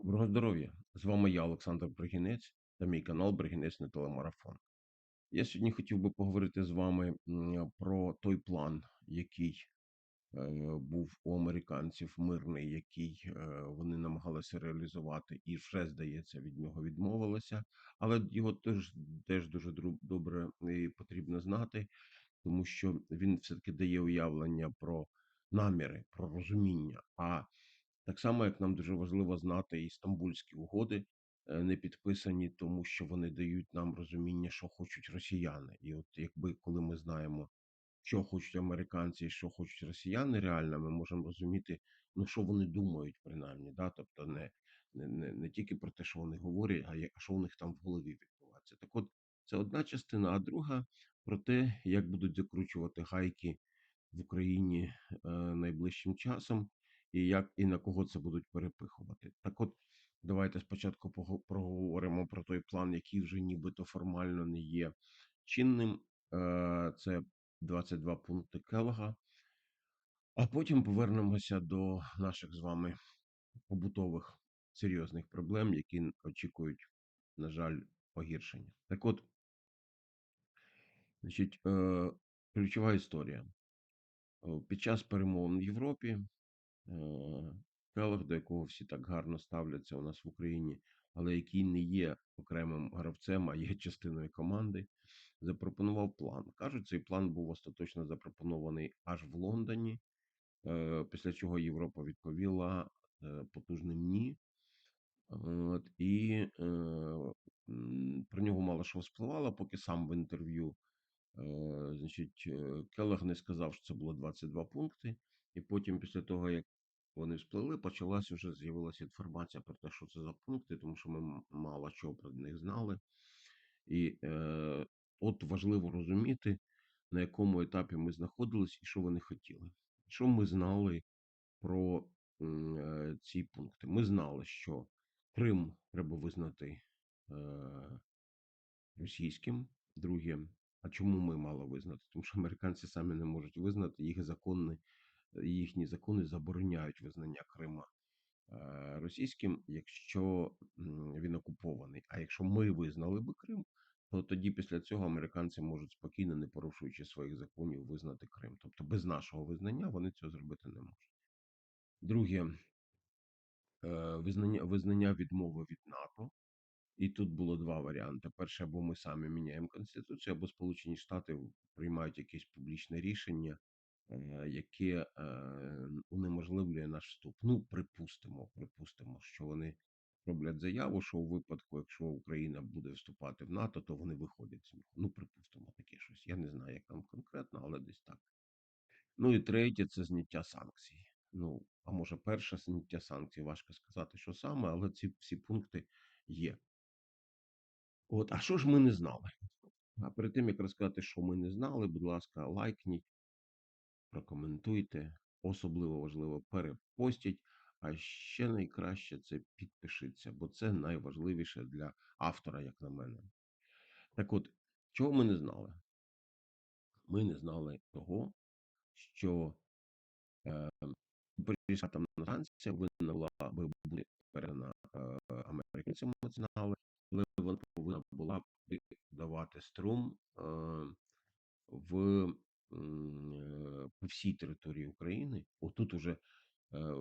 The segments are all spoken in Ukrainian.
Доброго здоров'я! З вами я, Олександр Бригінець, та мій канал Бригінець на телемарафон. Я сьогодні хотів би поговорити з вами про той план, який е, був у американців мирний, який е, вони намагалися реалізувати, і вже, здається, від нього відмовилися. Але його теж, теж дуже добре потрібно знати, тому що він все-таки дає уявлення про наміри, про розуміння. А так само, як нам дуже важливо знати і стамбульські угоди, е, не підписані, тому що вони дають нам розуміння, що хочуть росіяни. І от якби коли ми знаємо, що хочуть американці і що хочуть росіяни, реально ми можемо розуміти, ну що вони думають, принаймні, да? тобто не, не, не, тільки про те, що вони говорять, а я- а що у них там в голові відбувається. Так от це одна частина, а друга про те, як будуть закручувати гайки в Україні е, найближчим часом, і як і на кого це будуть перепихувати. Так от, давайте спочатку проговоримо про той план, який вже нібито формально не є чинним. Е, Це 22 пункти Келлога. А потім повернемося до наших з вами побутових серйозних проблем, які очікують, на жаль, погіршення. Так от, значить, е, ключова історія. Е, Під час перемовин в Європі е, до якого всі так гарно ставляться у нас в Україні, але який не є окремим гравцем, а є частиною команди, запропонував план. Кажуть, цей план був остаточно запропонований аж в Лондоні, е, після чого Європа відповіла е, потужним ні. От, і е, про нього мало що спливало, поки сам в інтерв'ю Значить, Келлер не сказав, що це було 22 пункти, і потім, після того, як вони сплили, почалась вже з'явилася інформація про те, що це за пункти, тому що ми мало чого про них знали. І е, от важливо розуміти, на якому етапі ми знаходились і що вони хотіли. Що ми знали про е, ці пункти? Ми знали, що Крим треба визнати. Е, російським. Друге, а чому ми мали визнати? Тому що американці самі не можуть визнати, їх закони, їхні закони забороняють визнання Крима е, російським, якщо він окупований. А якщо ми визнали би Крим, то тоді після цього американці можуть спокійно, не порушуючи своїх законів, визнати Крим. Тобто без нашого визнання вони цього зробити не можуть. Друге, е, визнання, визнання відмови від НАТО. І тут було два варіанти: перше, або ми самі міняємо конституцію, або Сполучені Штати приймають якесь публічне рішення, яке е, унеможливлює наш вступ. Ну, припустимо, припустимо, що вони роблять заяву, що у випадку, якщо Україна буде вступати в НАТО, то вони виходять з нього. Ну, припустимо, таке щось. Я не знаю, як там конкретно, але десь так. Ну і третє це зняття санкцій. Ну, а може, перше зняття санкцій, важко сказати, що саме, але ці всі пункти є. От, а що ж ми не знали? А перед тим, як розказати, що ми не знали, будь ласка, лайкніть, прокоментуйте, особливо важливо, перепостіть, а ще найкраще це підпишіться, бо це найважливіше для автора, як на мене. Так от, чого ми не знали? Ми не знали того, що е, там станція повинна була би бути передана е, американцям, знали, але вона повинна була би давати струм е, в по всій території України. Отут уже е,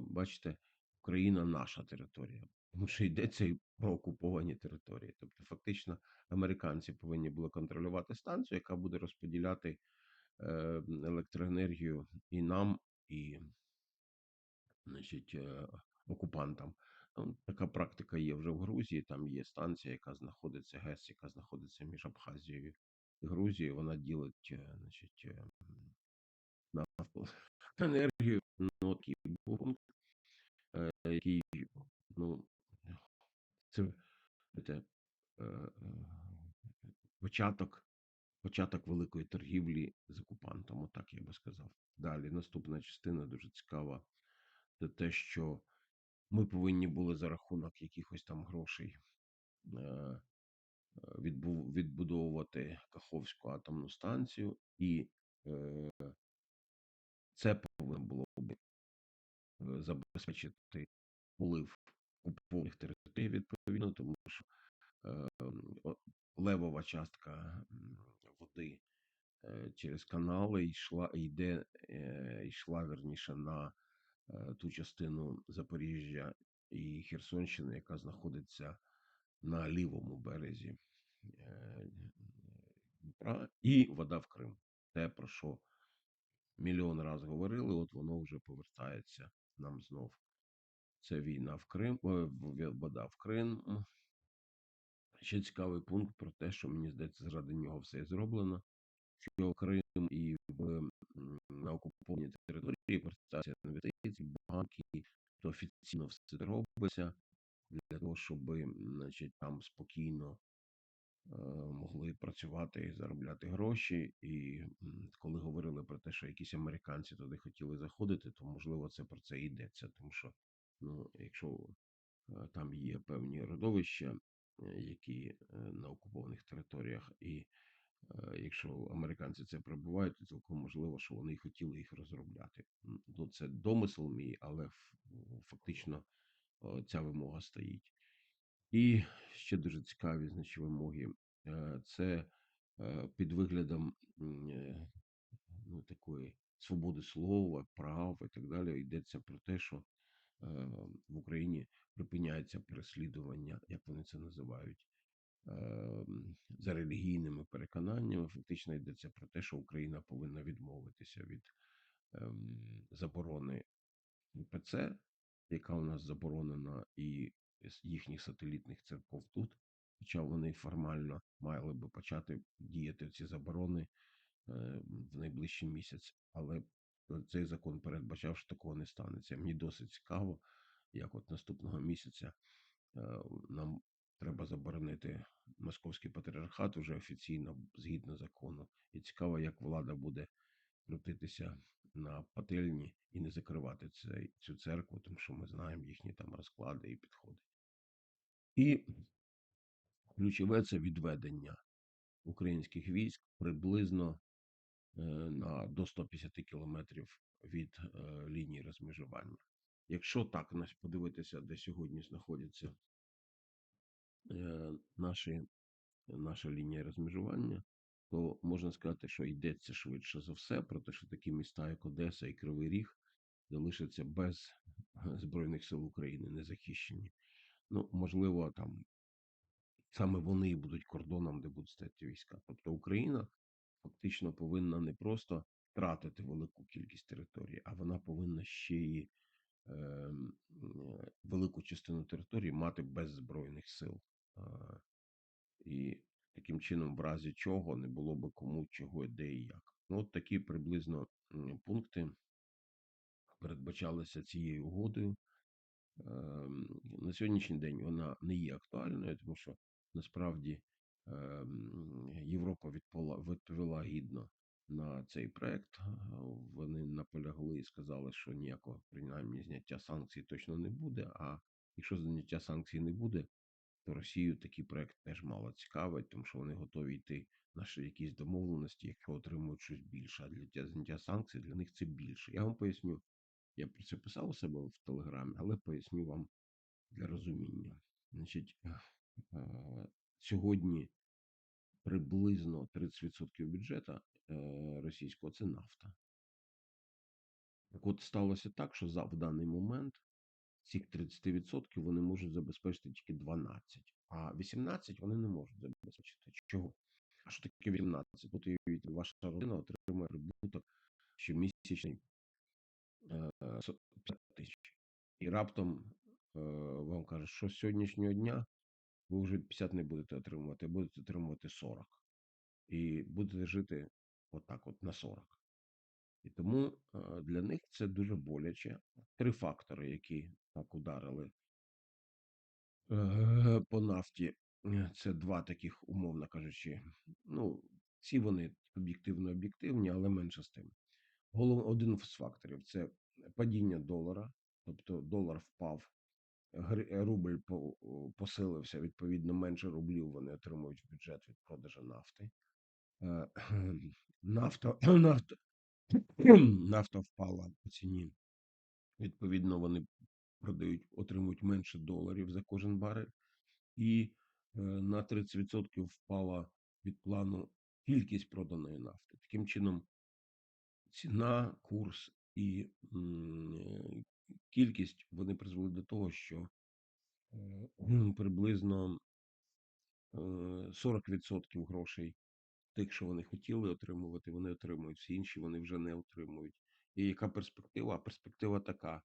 бачите, Україна наша територія, тому що йдеться і про окуповані території. Тобто, фактично, американці повинні були контролювати станцію, яка буде розподіляти е, електроенергію і нам, і значить, е, окупантам. Ну, Така практика є вже в Грузії. Там є станція, яка знаходиться, ГЕС, яка знаходиться між Абхазією і Грузією. Вона ділить е, значить, е, енергію. Ну, такий е, який, ну, це знаєте, е, е, початок, початок великої торгівлі з окупантом, отак я би сказав. Далі наступна частина дуже цікава. Це те, що ми повинні були за рахунок якихось там грошей відбудовувати Каховську атомну станцію, і е, це повинно було б е, забезпечити полив окупованих територій відповідно, тому що е, левова частка води е, через канали йшла, йде, е, йшла верніше на е, ту частину Запоріжжя і Херсонщини, яка знаходиться на лівому березі е, Дніпра, і вода в Крим. Те, про що мільйон раз говорили, от воно вже повертається нам знов. Це війна в Крим, е, вода в Крим. Ще цікавий пункт про те, що мені здається, заради нього все зроблено. Що Крим і в на окупованій території повертаються інвестиції, банки, то офіційно все робиться для того, щоб значить, там спокійно е, могли працювати і заробляти гроші. І коли говорили про те, що якісь американці туди хотіли заходити, то можливо це про це йдеться. Тому що, ну, якщо е, там є певні родовища, е, які на окупованих територіях, і якщо американці це прибувають, то цілком можливо, що вони хотіли їх розробляти. Ну, це домисел мій, але фактично ця вимога стоїть. І ще дуже цікаві значить, вимоги. Е, Це е, під виглядом е, ну, такої свободи слова, прав і так далі. Йдеться про те, що е, в Україні припиняється переслідування, як вони це називають, е, за релігійними переконаннями. Фактично йдеться про те, що Україна повинна відмовитися від ем, заборони ПЦ, яка у нас заборонена, і їхніх сателітних церков тут. Хоча вони формально мали би почати діяти ці заборони е, в найближчий місяць, але цей закон передбачав, що такого не станеться. Мені досить цікаво, як от наступного місяця е, нам треба заборонити московський патріархат уже офіційно згідно закону. І цікаво, як влада буде крутитися на пательні і не закривати цей, цю церкву, тому що ми знаємо їхні там розклади і підходи. І ключове це відведення українських військ приблизно е, на до 150 кілометрів від е, лінії розмежування. Якщо так нас подивитися, де сьогодні знаходяться е, наші, наша лінія розмежування, то можна сказати, що йдеться швидше за все про те, що такі міста, як Одеса і Кривий Ріг, залишаться без Збройних сил України незахищені. Ну, можливо, там саме вони будуть кордоном, де будуть стояти війська. Тобто Україна фактично повинна не просто втратити велику кількість території, а вона повинна ще й е, е, велику частину території мати без збройних сил. І таким чином, в разі чого не було би кому чого, де і як. Ну, от такі приблизно пункти передбачалися цією угодою. Ем, На сьогоднішній день вона не є актуальною, тому що насправді ем, Європа відповіла, гідно на цей проект. Вони наполягли і сказали, що ніякого принаймні зняття санкцій точно не буде. А якщо зняття санкцій не буде, Росію такий проект теж мало цікавить, тому що вони готові йти на ще якісь домовленості, якщо отримують щось більше. А для зняття санкцій для них це більше. Я вам поясню. Я про це писав у себе в Телеграмі, але поясню вам для розуміння. Значить, е, сьогодні приблизно 30% бюджету е, російського це нафта. Так от сталося так, що за в даний момент цих 30% вони можуть забезпечити тільки 12, а 18 вони не можуть забезпечити. Чого? А що таке 18? От уявіть, ваша родина отримує прибуток щомісячний е, 50 тисяч. І раптом е, вам кажуть, що з сьогоднішнього дня ви вже 50 не будете отримувати, будете отримувати 40. І будете жити отак, от на 40. І тому е, для них це дуже боляче. Три фактори, які так ударили е, по нафті. Е, Це два таких, умовно кажучи, ну, всі вони об'єктивно об'єктивні, але менше з тим. Голов, один з факторів це падіння долара, тобто долар впав, рубль по- посилився, відповідно, менше рублів вони отримують в бюджет від продажу нафти. Нафта, нафта, нафта впала по ціні. Відповідно, вони продають, отримують менше доларів за кожен барель, і е, на 30% впала від плану кількість проданої нафти. Таким чином, ціна, курс і е, кількість вони призвели до того, що е, приблизно е, 40% грошей тих, що вони хотіли отримувати, вони отримують. Всі інші вони вже не отримують. І яка перспектива? Перспектива така: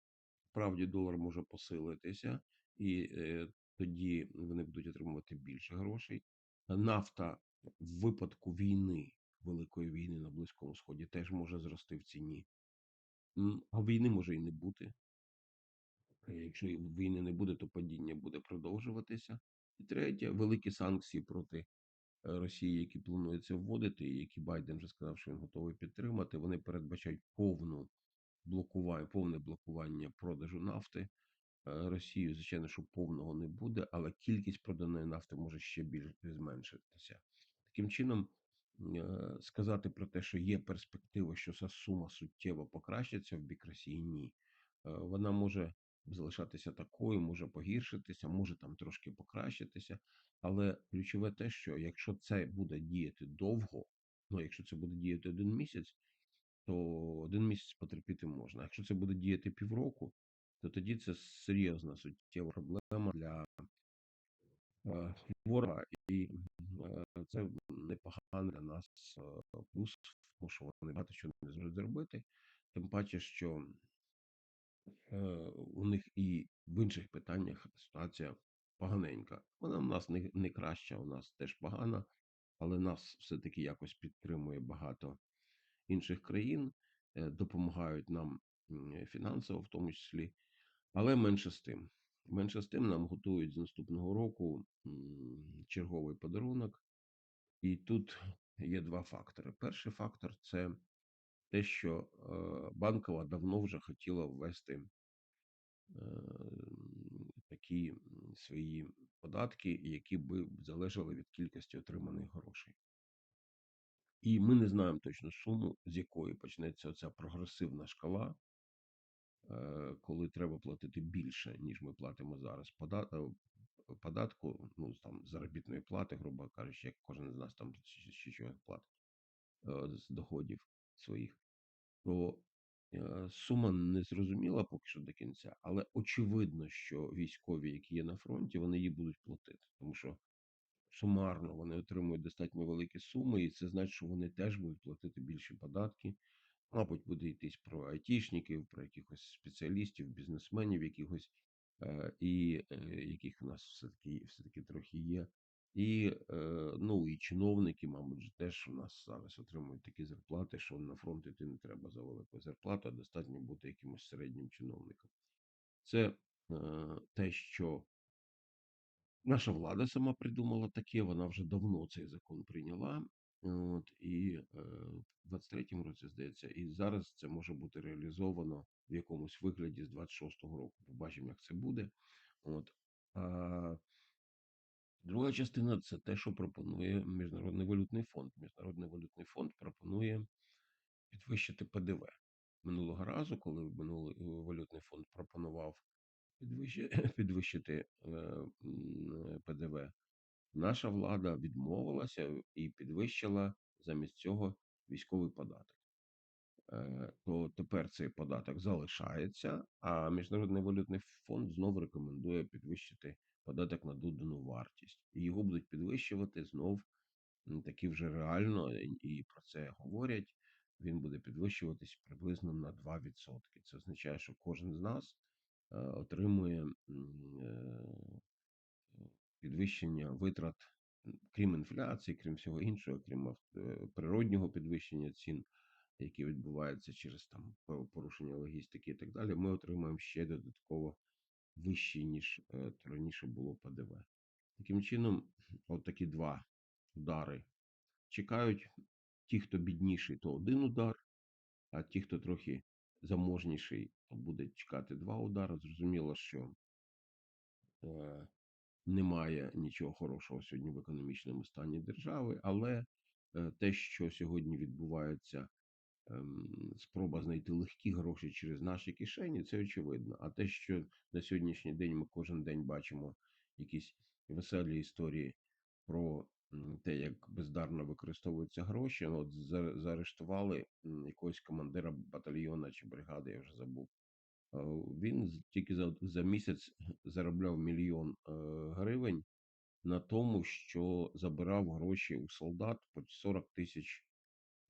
справді долар може посилитися, і е, тоді вони будуть отримувати більше грошей. Нафта в випадку війни, великої війни на Близькому Сході, теж може зрости в ціні. А війни може і не бути. Е, Якщо війни не буде, то падіння буде продовжуватися. І третє, великі санкції проти Росії, які планується вводити, і які Байден вже сказав, що він готовий підтримати. Вони передбачають повну блокування, повне блокування продажу нафти е, Росією. Звичайно, що повного не буде, але кількість проданої нафти може ще більш зменшитися. Таким чином, е, сказати про те, що є перспектива, що ця сума суттєво покращиться в бік Росії, ні. Е, Вона може залишатися такою, може погіршитися, може там трошки покращитися. Але ключове те, що якщо це буде діяти довго, ну якщо це буде діяти один місяць, то один місяць потерпіти можна. Якщо це буде діяти півроку, то тоді це серйозна суттєва проблема для е, ворога, і е, це непогано для нас е, плюс, тому що вони багато чого не зможуть зробити. Тим паче, що у них і в інших питаннях ситуація поганенька. Вона в нас не, не краща, у нас теж погана, але нас все-таки якось підтримує багато інших країн, е, допомагають нам фінансово, в тому числі. Але менше з тим. Менше з тим нам готують з наступного року черговий подарунок. І тут є два фактори. Перший фактор це те, що е, банкова давно вже хотіла ввести е, такі свої податки, які би залежали від кількості отриманих грошей. І ми не знаємо точну суму, з якої почнеться ця прогресивна шкала, е, коли треба платити більше, ніж ми платимо зараз. Пода- е, Податку, ну там заробітної плати, грубо кажучи, як кожен з нас там чи чогось платить е, з доходів своїх, то е, сума не зрозуміла поки що до кінця, але очевидно, що військові, які є на фронті, вони її будуть платити, тому що сумарно вони отримують достатньо великі суми, і це значить, що вони теж будуть платити більші податки. Мабуть, буде йтись про айтішників, про якихось спеціалістів, бізнесменів, якихось, е, і е, яких у нас все-таки все-таки трохи є. І е, ну і чиновники, мабуть, теж у нас зараз отримують такі зарплати, що на фронт іти не треба за велику зарплату, а достатньо бути якимось середнім чиновником. Це е, те, що Наша влада сама придумала таке, вона вже давно цей закон прийняла. От, і е, в 23-му році, здається, і зараз це може бути реалізовано в якомусь вигляді з 26-го року. Побачимо, як це буде. От. Друга частина це те, що пропонує Міжнародний валютний фонд. Міжнародний валютний фонд пропонує підвищити ПДВ. Минулого разу, коли минулий е, валютний фонд пропонував підвищити, е, ПДВ, наша влада відмовилася і підвищила замість цього військовий податок. Е, То тепер цей податок залишається, а Міжнародний валютний фонд знову рекомендує підвищити податок на додану вартість. І його будуть підвищувати знов таки вже реально, і і про це говорять. Він буде підвищуватись приблизно на 2%. Це означає, що кожен з нас е, отримує е, підвищення витрат, крім інфляції, крім всього іншого, крім е, природнього підвищення цін, які відбуваються через там по- порушення логістики і так далі. Ми отримаємо ще додатково вищий, ніж е, раніше було ПДВ. Таким чином, от такі два удари чекають. Ті, хто бідніший, то один удар, а ті, хто трохи заможніший, то буде чекати два удари. Зрозуміло, що е, немає нічого хорошого сьогодні в економічному стані держави, але е, те, що сьогодні відбувається спроба знайти легкі гроші через наші кишені, це очевидно. А те, що на сьогоднішній день ми кожен день бачимо якісь веселі історії про те, як бездарно використовуються гроші. Ну, От заарештували якогось командира батальйона чи бригади, я вже забув. Е, Він тільки за, за місяць заробляв мільйон е, гривень на тому, що забирав гроші у солдат по 40 тисяч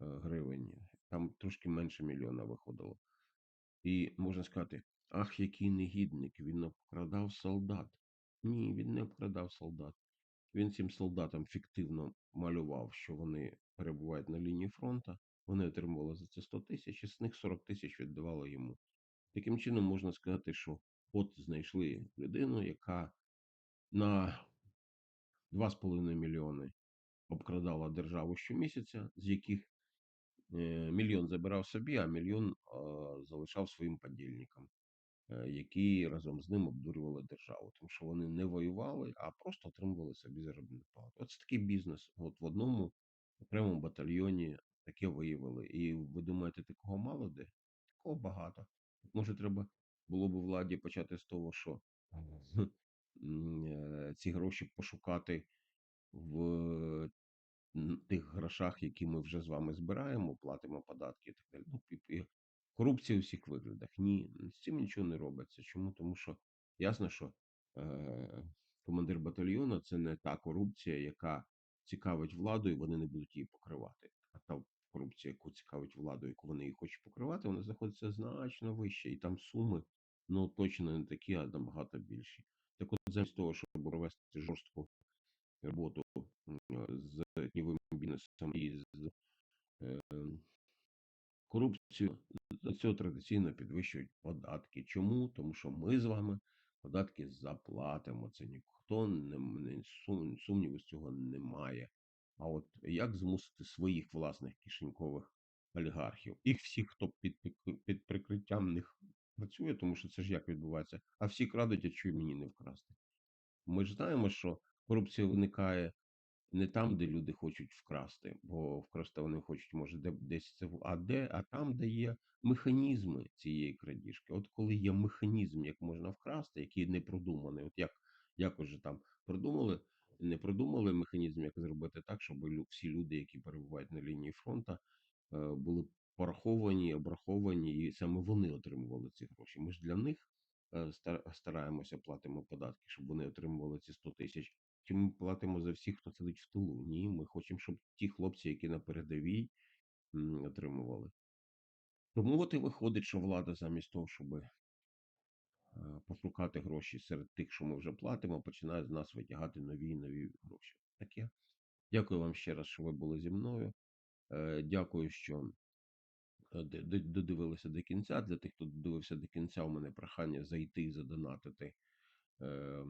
е, гривень. Там трошки менше мільйона виходило. І можна сказати, ах, який негідник, він обкрадав солдат. Ні, він не обкрадав солдат. Він цим солдатам фіктивно малював, що вони перебувають на лінії фронту. Вони отримували за це 100 тисяч, і з них 40 тисяч віддавало йому. Таким чином можна сказати, що от знайшли людину, яка на 2,5 мільйони обкрадала державу щомісяця, з яких мільйон забирав собі, а мільйон е, залишав своїм подільникам, е, які разом з ним обдурювали державу, тому що вони не воювали, а просто отримували собі заробітну плату. От це такий бізнес. От в одному окремому батальйоні таке виявили. І ви думаєте, такого мало де? Такого багато. Може, треба було б владі почати з того, що е, ці гроші пошукати в тих грошах, які ми вже з вами збираємо, платимо податки і так далі. Ну, і корупція у всіх виглядах. Ні, з цим нічого не робиться. Чому? Тому що ясно, що е, командир батальйону це не та корупція, яка цікавить владу, і вони не будуть її покривати. А та корупція, яку цікавить владу, яку вони її хочуть покривати, вона знаходиться значно вище, і там суми ну точно не такі, а набагато більші. Так от замість того, щоб провести жорстку роботу з тіньовим бізнесом і з е, корупцією, за цього традиційно підвищують податки. Чому? Тому що ми з вами податки заплатимо. Це ніхто не, сумніву з цього немає. А от як змусити своїх власних кишенькових олігархів, їх всіх, хто під, під, прикриттям них працює, тому що це ж як відбувається, а всі крадуть, а чого мені не вкрасти? Ми ж знаємо, що корупція виникає не там, де люди хочуть вкрасти, бо вкрасти вони хочуть, може, де десь це в- а де, а там, де є механізми цієї крадіжки. От коли є механізм, як можна вкрасти, який не продуманий, от як якось же там продумали, не продумали механізм, як зробити так, щоб всі люди, які перебувають на лінії фронту, е, були пораховані, обраховані, і саме вони отримували ці гроші. Ми ж для них стараємося платимо податки, щоб вони отримували ці 100 тисяч. Чи ми платимо за всіх, хто сидить в тилу? Ні, ми хочемо, щоб ті хлопці, які на передовій, отримували. Тому от і виходить, що влада замість того, щоб е, пошукати гроші серед тих, що ми вже платимо, починає з нас витягати нові і нові гроші. Таке. Дякую вам ще раз, що ви були зі мною. Е, Дякую, що е, додивилися до кінця. Для тих, хто додивився до кінця, у мене прохання зайти і задонатити е, е,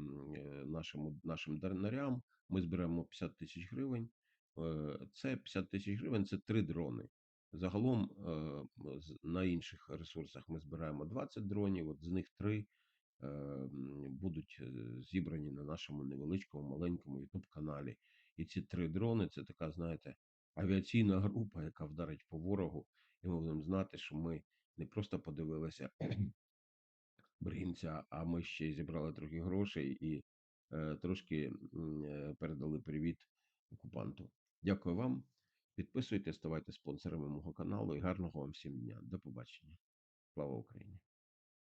нашим, нашим дарнарям. Ми зберемо 50 тисяч гривень. Е, Це 50 тисяч гривень це три дрони. Загалом е, на інших ресурсах ми збираємо 20 дронів, от з них три е, будуть е, зібрані на нашому невеличкому маленькому youtube каналі. І ці три дрони це така, знаєте, авіаційна група, яка вдарить по ворогу, і ми будемо знати, що ми не просто подивилися Бринця, а ми ще й зібрали трохи грошей і е, трошки е, передали привіт окупанту. Дякую вам. Підписуйтесь, ставайте спонсорами мого каналу і гарного вам всім дня. До побачення. Слава Україні!